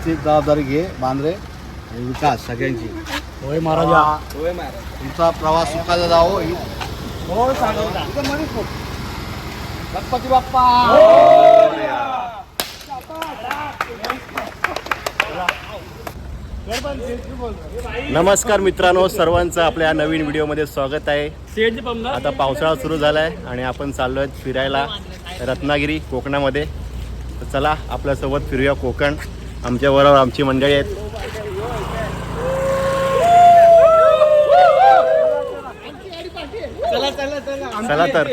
व्यवस्थित जबाबदारी घे बांद्रे आणि विकास सगळ्यांची. होय महाराजा तुमचा प्रवास सुखाचा जावो. ही हो इथं बोल. गणपती बाप्पा. नमस्कार मित्रांनो सर्वांचं आपल्या नवीन व्हिडिओमध्ये स्वागत आहे. आता पावसाळा सुरू झाला आहे आणि आपण चाललो आहेत फिरायला रत्नागिरी कोकणामध्ये. तर चला आपल्यासोबत फिरूया कोकण. आमच्याबरोबर आमची मंडळी आहेत. चला तर.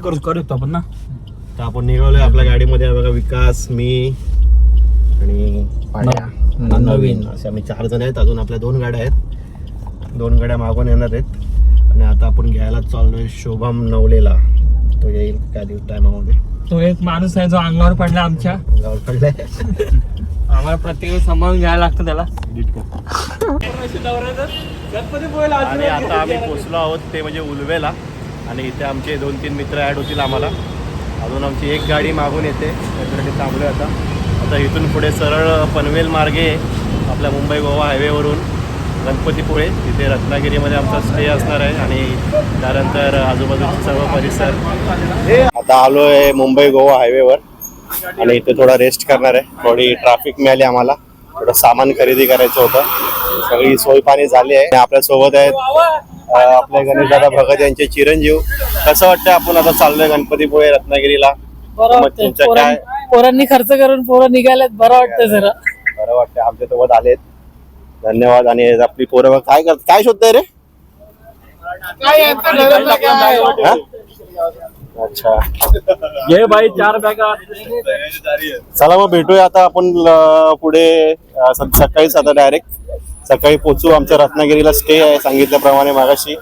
करू. करू आपण ना? तर आपण निघालोय आपल्या गाडीमध्ये. आहे बघा विकास मी आणि पांड्या न- नवीन. असे आम्ही चार जण आहेत. अजून आपल्या दोन गाड्या आहेत. दोन गाड्या मागून येणार आहेत. आणि आता आपण घ्यायला चाललोय शोभम नवलेला. तो येईल त्या दिवस टायमामध्ये तो एक माणूस आहे जो अंगावर पडला आमच्या. पडलाय. आम्हाला प्रत्येक सांभाळून घ्यायला लागतं त्याला. गणपती आणि आता आम्ही पोचलो आहोत ते म्हणजे उलवेला. आणि इथे आमचे दोन तीन मित्र ॲड होतील आम्हाला. अजून आमची एक गाडी मागून येते. त्याच्यासाठी थांबलो आता. आता इथून पुढे सरळ पनवेल मार्गे आपल्या मुंबई गोवा हायवेवरून गणपतीपुळे तिथे रत्नागिरीमध्ये आमचा स्टे असणार आहे आणि त्यानंतर आजूबाजूचा सर्व परिसर. आता आलो आहे मुंबई गोवा हायवेवर आणि इथे थोडा रेस्ट करणार आहे. थोडी ट्रॅफिक मिळाली आम्हाला. थोडं सामान खरेदी करायचं होतं. सगळी सोय पाणी झाली आहे. आपल्यासोबत आहेत आपले गणेशदादा भगत यांचे चिरंजीव. कसं वाटतं आपण आता चाललोय गणपतीपुळे रत्नागिरीला? पोरांनी खर्च करून पोरं निघाल्यात. बरं वाटतं जरा. बरं वाटतं आमच्यासोबत आलेत. धन्यवाद. आणि आपली पोरं काय करत काय शोधताय रे? हा? अच्छा. घे बाई चार बॅगा. चला मग भेटूया आता आपण ल- पुढे अ, स- सकाळीच आता डायरेक्ट सकाळी पोचू. आमच्या रत्नागिरीला स्टे आहे सांगितल्याप्रमाणे मागाशी.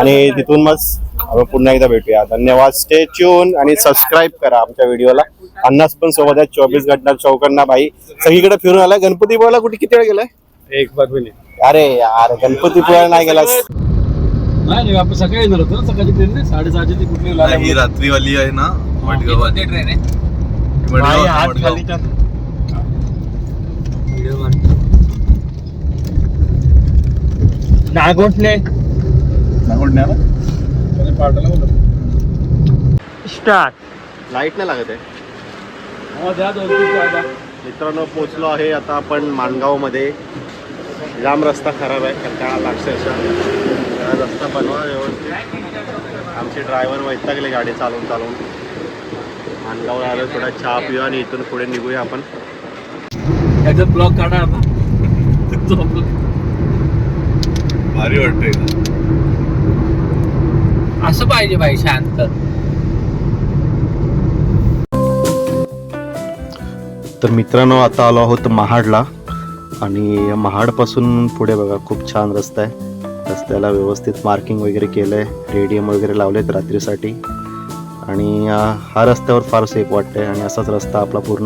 आणि तिथून मग आपण पुन्हा एकदा भेटूया. धन्यवाद. स्टे ट्यून आणि सबस्क्राईब करा आमच्या व्हिडिओला अन्नास पण सोबत आहेत. चोवीस घंटा चौकन्ना बाई. सगळीकडे फिरून आलाय. गणपती पोळ्याला कुठे किती वेळ गेलाय? एक बातमी अरे यार गणपती पोळ्याला नाही गेलास नाही आपण सकाळी येणार होतो ना सकाळची ट्रेन नाही साडेसहाची ती कुठली ही रात्रीवाली आहे ना वडगावात ट्रेन आहे? वडगाव, हात वडगाव. खाली कर. नागोठणे स्टार्ट लाइट नाही लागत आहे हो द्या दोन तीन द्या. मित्रांनो पोचलो आहे आता आपण माणगावमध्ये. जाम रस्ता खराब आहे कंटाळा अक्षरशः. रस्ता बनवा व्यवस्थित. आमचे ड्रायव्हर वैतागले गाडी चालवून चालवून. माणगावला आलो थोडा चहा पिऊया आणि इथून पुढे निघूया आपण. याच्यात ब्लॉक काढा आपण तो block. भारी वाटतंय. असं पाहिजे भाई शांत. तर मित्रांनो आता आलो आहोत महाडला. आणि महाडपासून पुढे बघा खूप छान रस्ता आहे. रस्त्याला व्यवस्थित मार्किंग वगैरे केलं आहे रेडियम वगैरे लावलेत रात्रीसाठी. आणि हा रस्त्यावर फार सेफ वाटतंय आणि असाच रस्ता आपला पूर्ण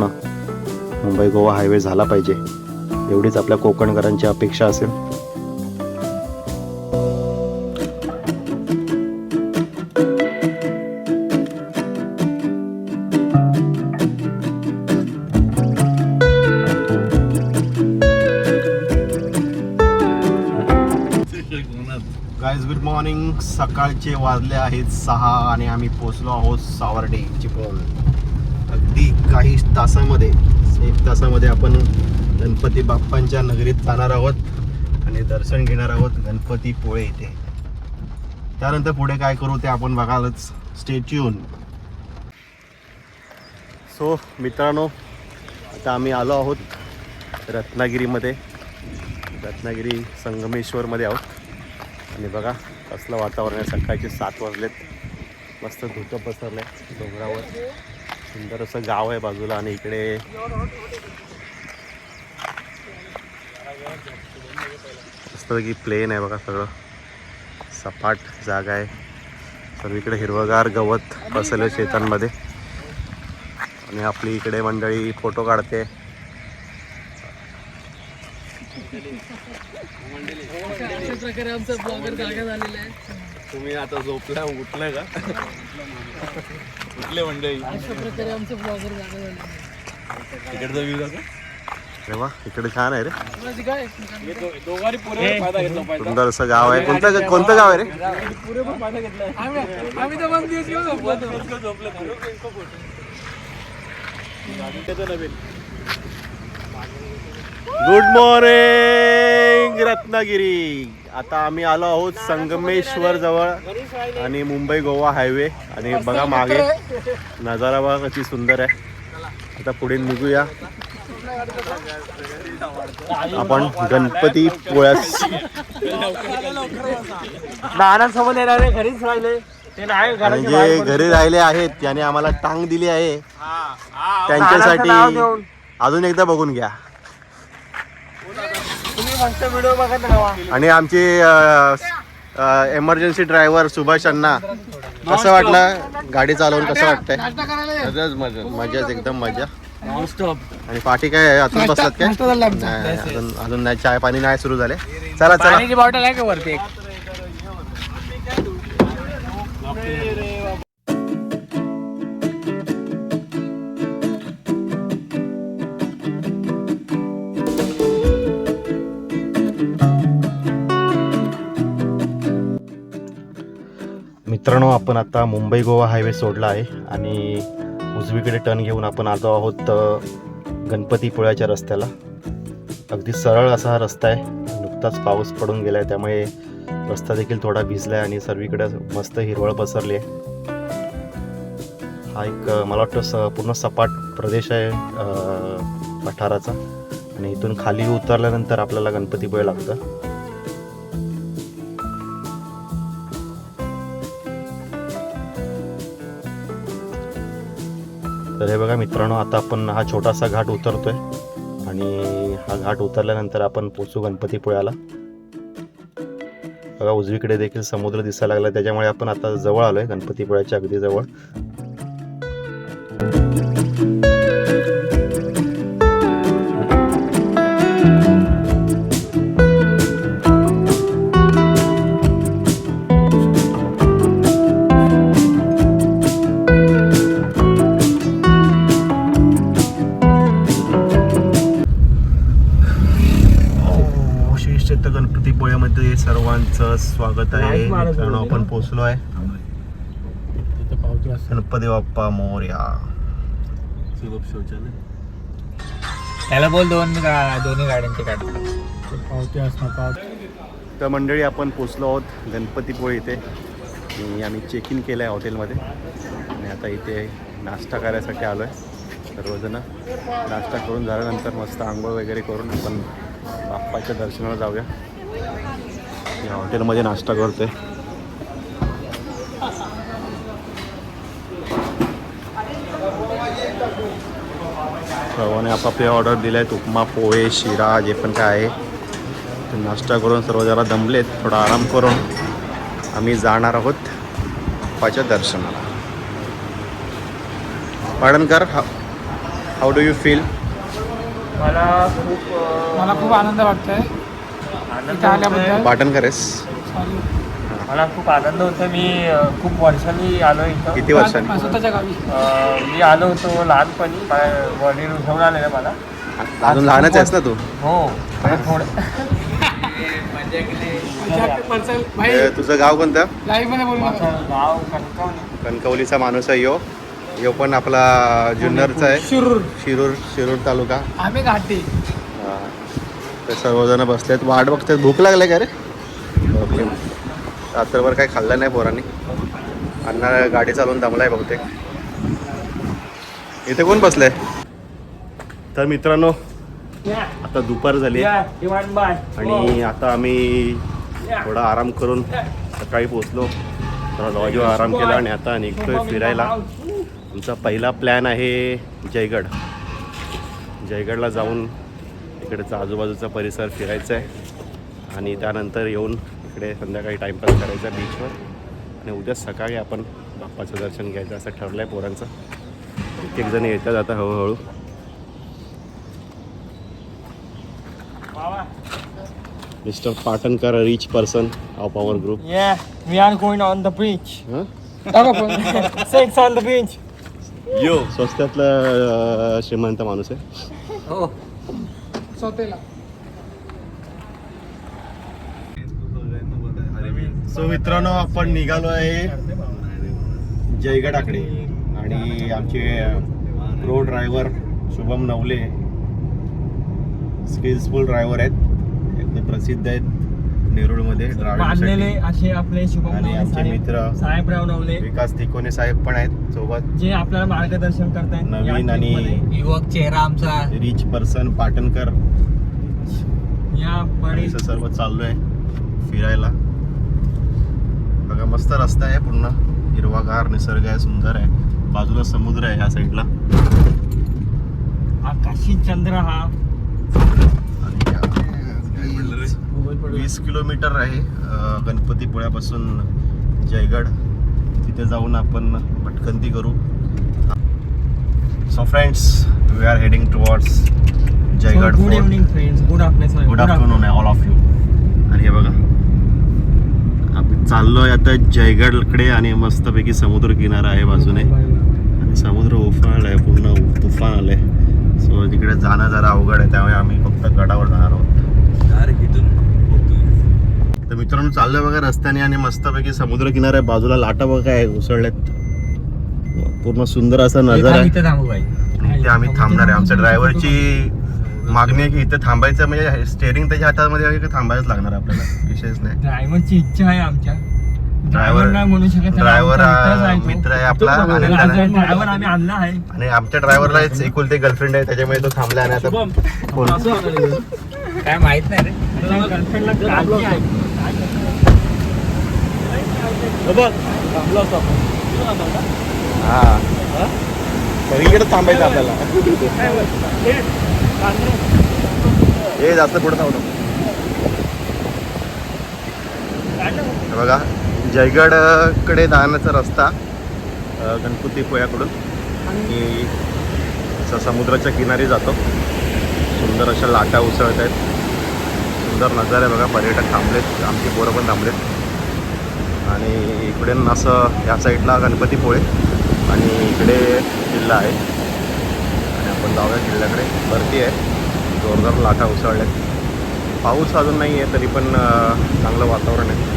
मुंबई गोवा हायवे झाला पाहिजे. एवढीच आपल्या कोकणकरांची अपेक्षा असेल. सकाळचे वाजले आहेत सहा आणि आम्ही पोचलो आहोत सावर्डे चिपळूण. अगदी काही तासामध्ये एक तासामध्ये आपण गणपती बाप्पांच्या नगरीत जाणार आहोत आणि दर्शन घेणार आहोत गणपती पोळे इथे. त्यानंतर पुढे काय करू ते आपण बघालच. स्टेच्यून सो मित्रांनो आता आम्ही आलो आहोत रत्नागिरीमध्ये. रत्नागिरी संगमेश्वरमध्ये आहोत. आणि बघा कसलं वातावरण आहे? सकाळचे सात वाजलेत. मस्त धुकं पसरलं आहे डोंगरावर. सुंदर असं गाव आहे बाजूला आणि इकडे मस्तपैकी प्लेन आहे बघा सगळं. सपाट जागा आहे. सर्वीकडे हिरवगार गवत पसरलं शेतांमध्ये. आणि आपली इकडे मंडळी फोटो काढते. प्रकारे आमचा ब्लॉगर जागा झालेला आहे. तुम्ही आता झोपला उठलाय का? उठले मंडळी अशा प्रकारे आमचं ब्लॉगर गाणं झालं इकडचा व्ह्यू दाखव. तेव्हा इकडे छान आहे रे. कोणाची काय? सुंदर असं गाव आहे कोणतं कोणतं गाव आहे रे? आम्ही आम्ही तर पण दिवस घेऊन झोपलो. Good morning Ratnagiri. आता आम्ही आलो आहोत संगमेश्वर जवळ आणि मुंबई गोवा हायवे. आणि बघा मागे नजारा बघा कशी सुंदर आहे. आता पुढे निघूया. आपण गणपती पोळ्यास नानांसोबत येणारे घरीच राहिले. ते नाही आणि जे घरी राहिले आहेत त्याने आम्हाला टांग दिली आहे. त्यांच्यासाठी. अजून एकदा बघून घ्या. व्हिडिओ बघत राहा. आणि आमचे एमर्जन्सी ड्रायव्हर सुभाष अण्णा कसं वाटलं गाडी चालवून कसं वाटतंय? मजाच मजा मजाच एकदम मजा. आणि पाठी काय अजून बसलात काय? नाही, अजून अजून नाही चाय पाणी नाही सुरू झाले. चला चला. पाण्याची बॉटल आहे का वरती मित्रांनो आपण आता मुंबई गोवा हायवे सोडला आहे आणि उजवीकडे टर्न घेऊन आपण आलो आहोत गणपतीपुळ्याच्या रस्त्याला. अगदी सरळ असा हा रस्ता आहे. नुकताच पाऊस पडून गेला आहे त्यामुळे रस्ता देखील थोडा भिजला आहे आणि सर्वीकडे मस्त हिरवळ पसरली आहे. हा एक मला वाटतं स पूर्ण सपाट प्रदेश आहे पठाराचा. आणि इथून खाली उतरल्यानंतर आपल्याला गणपतीपुळे लागतं. तर हे बघा मित्रांनो आता आपण हा छोटासा घाट उतरतोय. आणि हा घाट उतरल्यानंतर आपण पोचू गणपतीपुळ्याला. बघा उजवीकडे देखील समुद्र दिसायला लागला. त्याच्यामुळे आपण आता जवळ आलोय गणपतीपुळ्याच्या अगदी जवळ. स्वागत आहे. मित्रांनो आपण? पोहोचलो आहे. तिथं पावती असते गणपती बाप्पा मोर्या. त्याला बोल दोन गा- दोन्ही गाड्यांचे काढ. पावती असणार पावती. तर मंडळी आपण पोचलो आहोत गणपतीपुळे इथे. आणि आम्ही चेक इन केलं आहे हॉटेलमध्ये. आणि आता इथे नाश्ता करायसाठी आलो आहे सर्वजण. नाश्ता करून झाल्यानंतर मस्त आंघोळ वगैरे करून आपण बाप्पाच्या दर्शनाला जाऊया. या हॉटेलमध्ये नाश्ता करतोय सर्वांनी आपापले ऑर्डर दिले आहेत उपमा पोहे शिरा जे पण काय आहे. ते नाश्ता करून सर्व जरा दमलेत. थोडा आराम करून आम्ही जाणार आहोत बाप्पाच्या दर्शनाला. Padankar how do you feel मला खूप मला खूप आनंद वाटतोय. आनंद इथं आल्याबद्दल. होतोय. पाटणकरेस. मला खूप आनंद होतो मी अं, खूप वर्षांनी आलो इथं. किती वर्षांनी? स्वतःच्या गावी. अं, मी आलो होतो लहानपणी. माझे वडील उठवून आलेले मला. अजून लहानच आहेस ना तू? हो. पण थोडं. भाई तुझं गाव कोणतं? लाईव्हमध्ये बोल माझं गाव कणकवली. कणकवलीचा माणूस आहे यो. यो पण आपला जुन्नरचा आहे. शिरूर. शिरूर शिरूर तालुका. आम्ही घाटी. तर सर्वजण बसलेत. वाट बघतात. भूक लागले का रे? ओके. रात्रभर काही खाल्लं नाही पोरांनी. अण्णा गाडी चालवून दमलाय बहुतेक. इथे कोण बसलंय? तर मित्रांनो आता दुपार झाली. आणि आता आम्ही थोडा आराम करून सकाळी पोचलो थोडा लॉजवर आराम केला आणि आता निघतोय फिरायला. आमचा पहिला प्लॅन आहे जयगड. जयगडला जाऊन इकडचा आजूबाजूचा परिसर फिरायचा आहे. आणि त्यानंतर येऊन इकडे संध्याकाळी टाईमपास करायचा बीचवर आणि उद्या सकाळी आपण बाप्पाचं दर्शन घ्यायचं असं ठरलं आहे पोरांचं. एक जण येतात आता हळूहळू. Mister Patankar rich person of our group Yeah, we are going on the beach. हां Sex on the beach. यो स्वस्तातलं अं, श्रीमंत माणूस आहे हो सो मित्रांनो आपण निघालो आहे जयगडाकडे आणि आमचे pro driver Shubham Navale skilful driver आहेत. एकदम प्रसिद्ध आहेत. नेरुळमध्ये ड्रायव्हिंग असे आपले शुभम आणि आमचे मित्र साहेबराव नवले. विकास तिकोने साहेब पण आहेत सोबत. जे आपल्याला मार्गदर्शन करतायत या नवीन आणि युवक चेहरा आमचा. Rich person Patankar. या बडी असं सर्व चाललोय फिरायला. बघा मस्त रस्ता आहे पूर्ण. हिरवागार निसर्ग आहे सुंदर आहे. बाजूला समुद्र आहे ह्या साईडला आकाशी चंद्र हा. आणि वीस किलोमीटर आहे गणपतीपुळ्यापासून जयगड. तिथे जाऊन आपण भटकंती करू. So friends we are heading towards Jaigad good evening friends good afternoon good afternoon आहे ऑल ऑफ यू आणि हे बघा. आपण चाललोय आता जयगडकडे आणि मस्तपैकी समुद्र किनारा आहे बाजूने. आणि समुद्र उफाळ आहे पूर्ण तुफान आलंय. सो तिकडे जाणं जरा अवघड आहे त्यामुळे आम्ही फक्त गडावर जाणार आहोत. डायरेक्ट इथून. मित्रांनो चाललोय बघा रस्त्याने आणि मस्तपैकी समुद्र किनारा आहे बाजूला लाटा बघा आहे उसळल्यात. पूर्ण सुंदर असा नजारा. आहे इथे आम्ही थांबणार आहे. आमच्या ड्रायव्हरची मागणी आहे की इथे थांबायचं म्हणजे स्टेअरिंग त्याच्या हातामध्ये आहे की थांबायच लागणार आहे आपल्याला? विशेष नाही. ड्रायव्हरची इच्छा आहे आमच्या. ड्रायव्हर नाही म्हणू शकत ड्रायव्हर आहे. मित्र आहे आपला आणि त्याला- ड्रायव्हर आम्ही आणला आहे. आणि आमच्या ड्रायव्हरलाच एकुलते गर्लफ्रेंड आहे त्याच्यामुळे तो थांबला आणि आता फोन काय माहीत नाही हा. सगळीकडे थांबायचं आपल्याला. हे जास्त पुढे थांबतो? हे बघा जयगडकडे जाण्याचा रस्ता अ, गणपतीपुळ्याकडून आणि असा समुद्राच्या किनारी जातो. सुंदर अशा लाटा उसळत आहेत. सुंदर नजारे बघा पर्यटक थांबलेत. आमची पोरं पण थांबलेत. आणि इकडे असं या साईडला गणपतीपुळे आणि इकडे किल्ला आहे. आणि आपण जाऊया किल्ल्याकडे. भरती आहे. जोरदार लाटा उसळल्या पाऊस अजून नाही आहे तरी पण चांगलं वातावरण आहे.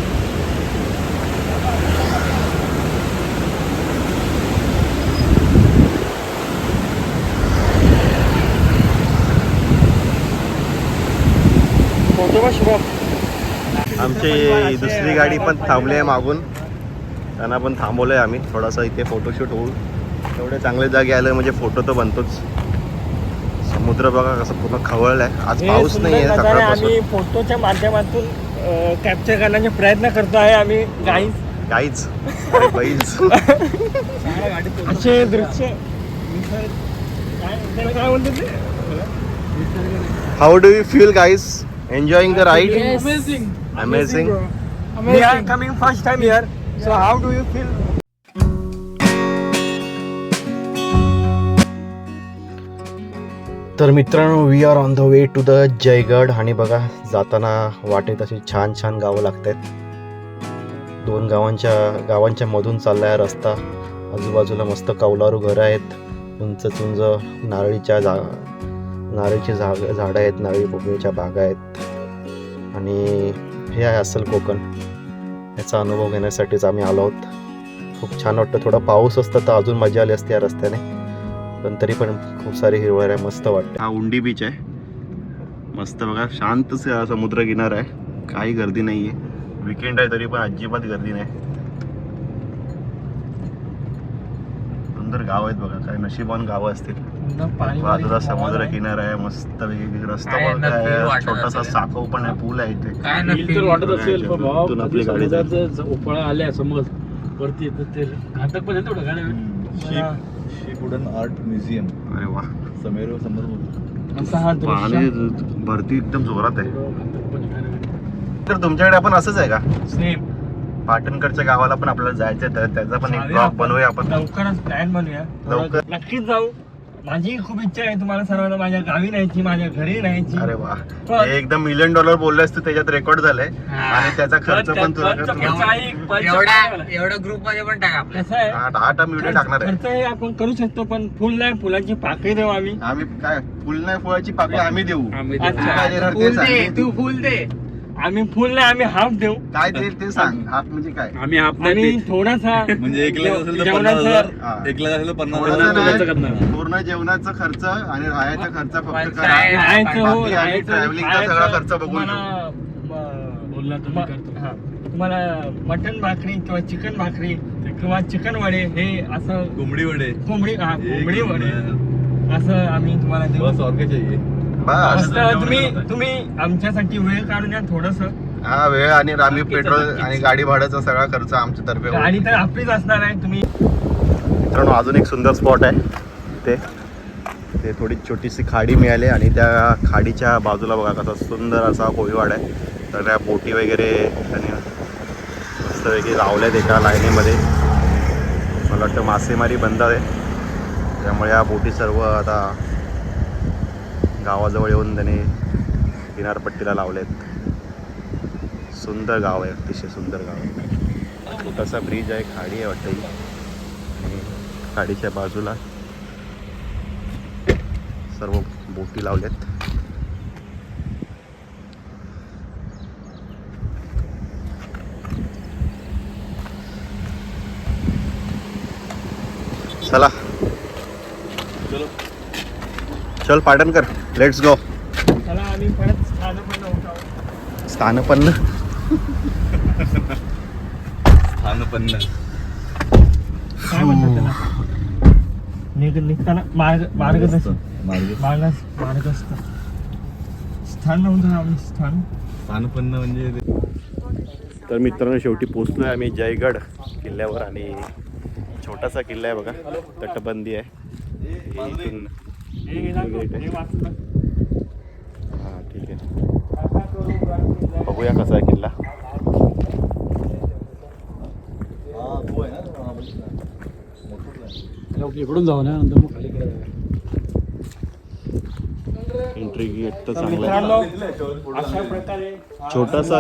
फोटो का शुभम. आमची दुसरी गाडी पण थांबली आहे मागून. त्यांना पण थांबवलं आहे आम्ही. थोडासा इथे फोटोशूट होऊ तेवढे चांगले जागे आले म्हणजे फोटो तर बनतोच. समुद्र बघा कसं पूर्ण खवळलं आहे आज हे पाऊस नाही आहे सकाळपासून. आम्ही फोटोच्या माध्यमातून कॅप्चर करण्याचे प्रयत्न करतो आहे आम्ही. गाईज काहीच अरे बाईच असे दृश्य. काय म्हणतात? How do you feel guys enjoying the ride amazing We are coming first time here. So how do you feel? तर मित्रांनो we are on the way to the Jaigad. आणि बघा जाताना वाटेत अशी छान छान गावं लागत आहेत दोन गावांच्या गावांच्या मधून चालला आहे रस्ता. आजूबाजूला मस्त कौलारू घरं आहेत. उंच उंच नारळीच्या जा नारळीची झाग झाडं आहेत नारळी पोकळीच्या बागा आहेत. आणि हे आहे असल कोकण. याचा अनुभव घेण्यासाठीच आम्ही आलो आहोत. खूप छान वाटतं. थोडा पाऊस असता तर अजून मजा आली असते या रस्त्याने. पण तरी पण खूप सारी हिरवळ आहे. मस्त वाटते हा उंडी बीच आहे. मस्त बघा. शांत समुद्र किनार आहे. काही गर्दी नाही आहे विकेंड आहे तरी पण अजिबात गर्दी नाही. सुंदर गाव आहेत बघा. काय नशिबान गावं असतील. बाजूला समुद्र किनारा आहे मस्त रस्ता वाटत छोटासा. साखव पण आहे पूल आहे इथे. काय वाटत असेल पण आपली गाडी. समुद्राचं उपळा आल्या समज वरती तर ते घातक पण आहे तेवढं गाड्या? Ship ship wooden art museum. अरे वा. समेर समोर असा हा पाणी दृश्य भरती एकदम जोरात आहे. आहे गाड्या. तर तुमच्याकडे आपण असंच आहे का? सेम पाटणकरच्या गावाला पण आपल्याला जायचं आहे तर त्याचा पण एक ब्लॉग. बनवूया आपण. लवकरच प्लॅन बनवूया. लवकर. नक्कीच जाऊ. माझी खूप इच्छा आहे तुम्हाला सर्वांना माझ्या गावी न्यायची माझ्या घरी न्यायची. अरे वा. पण- हे एकदम मिलियन डॉलर बोललास तू त्याच्यात रेकॉर्ड झालंय. आणि त्याचा खर्च पण तुला खर्च- आहे, एवढा एवढा ग्रुपमध्ये पण टाका आपल्या कसं आहे? आठ आठ व्हिडिओ टाकणार आहे. खर्च हे आपण करू शकतो पण फुल नाही फुलाची पाकळी देऊ आम्ही. आम्ही काय फुल नाही फुलाची पाकळी आम्ही देऊ. अच्छा. काय देणार ते फुल सांग. दे तू फुल दे. आम्ही फुल नाही आम्ही हाफ देऊ काय देईल ते सांग हाफ म्हणजे काय आम्ही आणि आपल्या थोडासा म्हणजे एक लाख असेल तर पन्नास जेवणाचं- हजार. एक लाख असेल तर पन्नास हजार नाही, करणार. पूर्ण जेवणाचा खर्च आणि राहायचा खर्च फक्त करा राहायचं हो बाकी आम्ही राहायचं ट्रॅव्हलिंगचा सगळा खर्च बघून तुम्हाला, घेऊ. म- बोलला तुम्ही म- करतो. हा. तुम्हाला मटन भाकरी किंवा चिकन भाकरी किंवा चिकन वडे हे असं कोंबडी वडे कोंबडी हा कोंबडी वडे. असं आम्ही तुम्हाला देऊ बस और क्या चाहिए बस तुम्ही तुम्ही आमच्यासाठी वेळ काढून या थोडस. हा वेळ आणि आम्ही पेट्रोल आणि गाडी भाड्याचा सगळा खर्च आमच्या तर्फे. गाडी तर आपलीच असणार आहे तुम्ही मित्रांनो अजून एक सुंदर स्पॉट आहे. ते ते थोडी छोटीशी खाडी मिळाली आणि त्या खाडीच्या बाजूला बघा कसा सुंदर असा कोळीवाड आहे. तर त्या बोटी वगैरे त्यांनी मस्तपैकी लावल्यात एका लाईनीमध्ये. मला वाटतं मासेमारी बंद आहे. त्यामुळे या बोटी सर्व आता गावाजवळ येऊन त्याने किनारपट्टीला लावलेत. सुंदर गाव आहे अतिशय सुंदर गाव आहे. छोटासा ब्रिज आहे खाडी आहे वाटतं ही. आणि खाडीच्या बाजूला सर्व बोटी लावल्यात चला चलो चल पाटणकर लेट्स गो स्थानपन्न स्थानपन्न काय म्हणतात त्याला? निघ निघताना मार्ग मार्गदर्शन मार्ग मार्ग मार्गस्थ स्थान नव्हतं आम्ही स्थान? स्थानपन्न म्हणजे तर मित्रांनो शेवटी पोचलो आहे आम्ही जयगड किल्ल्यावर आणि छोटासा किल्ला आहे बघा. तटबंदी आहे. इथून हे हे. हां ठीक आहे. बघूया कसा आहे किल्ला. इकडून जाऊ ना नंतर मग खाली एंट्री गेट तर चांगला आहे. मित्रांनो अशा प्रकारे छोटासा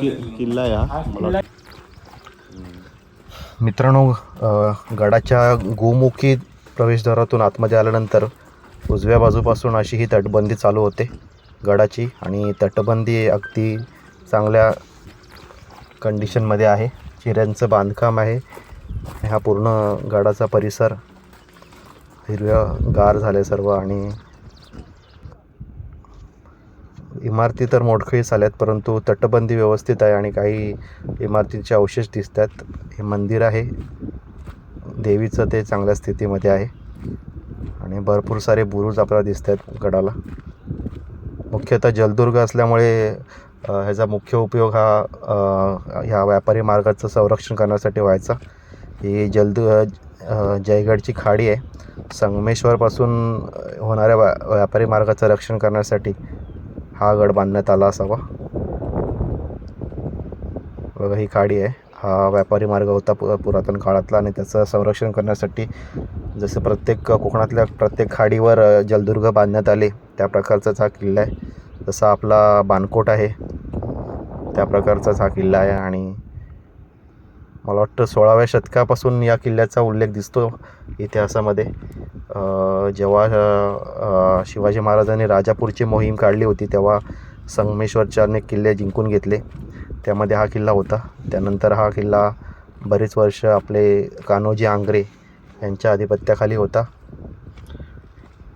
कि किल्ला आहे हा मला मित्रांनो गडाच्या गोमुखी प्रवेशद्वारातून आतमध्ये आल्यानंतर उजव्या बाजूपासून अशी ही तटबंदी चालू होते. गडाची आणि तटबंदी अगदी चांगल्या कंडिशनमध्ये आहे. चिऱ्यांचं बांधकाम आहे. हा पूर्ण गडाचा परिसर हिरव्या गार झाले सर्व आणि इमारती तर मोडखळीस आल्यात परंतु तटबंदी व्यवस्थित आहे आणि काही इमारतींचे अवशेष दिसत आहेत हे मंदिर आहे. देवीचं ते चांगल्या स्थितीमध्ये आहे. आणि भरपूर सारे बुरुज आपल्याला दिसत आहेत गडाला. मुख्यतः जलदुर्ग असल्यामुळे ह्याचा मुख्य उपयोग हा ह्या व्यापारी मार्गाचं संरक्षण करण्यासाठी व्हायचा. ही जलदु जयगडची खाडी आहे. संगमेश्वरपासून होणाऱ्या व्या व्यापारी मार्गाचं रक्षण करण्यासाठी हा गड बांधण्यात आला असावा. बघा ही खाडी आहे. हा व्यापारी मार्ग होता पु पुरातन काळातला आणि त्याचं संरक्षण करण्यासाठी जसं प्रत्येक कोकणातल्या प्रत्येक खाडीवर जलदुर्ग बांधण्यात आले त्या प्रकारचाच हा किल्ला आहे. जसा आपला बाणकोट आहे त्या प्रकारचाच हा किल्ला आहे आणि मला वाटतं सोळाव्या शतकापासून या किल्ल्याचा उल्लेख दिसतो इतिहासामध्ये. जेव्हा शिवाजी महाराजांनी राजापूरची मोहीम काढली होती तेव्हा संगमेश्वरचे अनेक किल्ले जिंकून घेतले. त्यामध्ये हा किल्ला होता. त्यानंतर हा किल्ला बरेच वर्ष आपले कान्होजी आंग्रे यांच्या आधिपत्याखाली होता.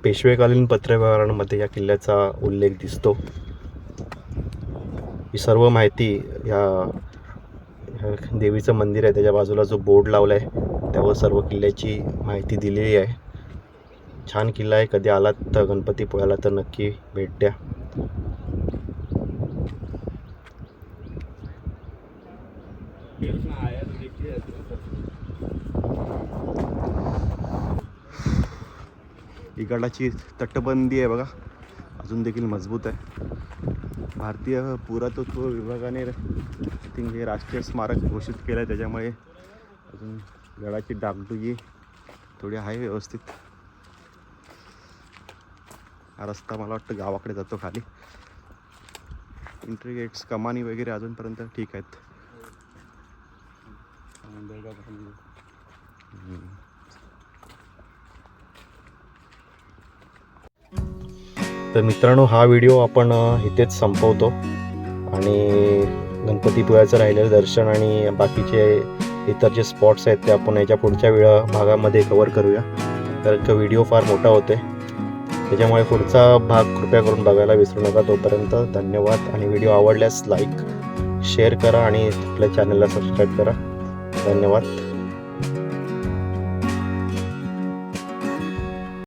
पेशवेकालीन पत्रव्यवहारांमध्ये या किल्ल्याचा उल्लेख दिसतो. ही सर्व माहिती या ह्या देवीचं मंदिर आहे. त्याच्या बाजूला जो बोर्ड लावला आहे त्यावर सर्व किल्ल्याची माहिती दिलेली आहे. छान किल्ला आहे. कधी आलात तर गणपतीपुळ्याला तर नक्की भेट द्या. ही गडाची तटबंदी आहे बघा. अजून देखील मजबूत आहे. भारतीय पुरातत्व विभागाने थिंक हे राष्ट्रीय स्मारक घोषित केलं आहे त्याच्यामुळे अजून गडाची डागडुगी थोडी आहे व्यवस्थित. हा रस्ता मला वाटतं गावाकडे जातो खाली. एंट्री गेट्स कमानी वगैरे अजूनपर्यंत ठीक आहेत. तर मित्रांनो हा व्हिडिओ आपण इथेच संपवतो. आणि गणपतीपुळ्याचं राहिलेलं दर्शन आणि बाकीचे इतर जे स्पॉट्स आहेत ते आपण याच्या पुढच्या वेळा भागामध्ये कवर करूया. कारण का व्हिडिओ फार मोठा होते त्याच्यामुळे पुढचा भाग कृपया करून बघायला विसरू नका. तोपर्यंत धन्यवाद. आणि व्हिडिओ आवडल्यास लाईक शेअर करा आणि आपल्या चॅनलला सबस्क्राईब करा. धन्यवाद.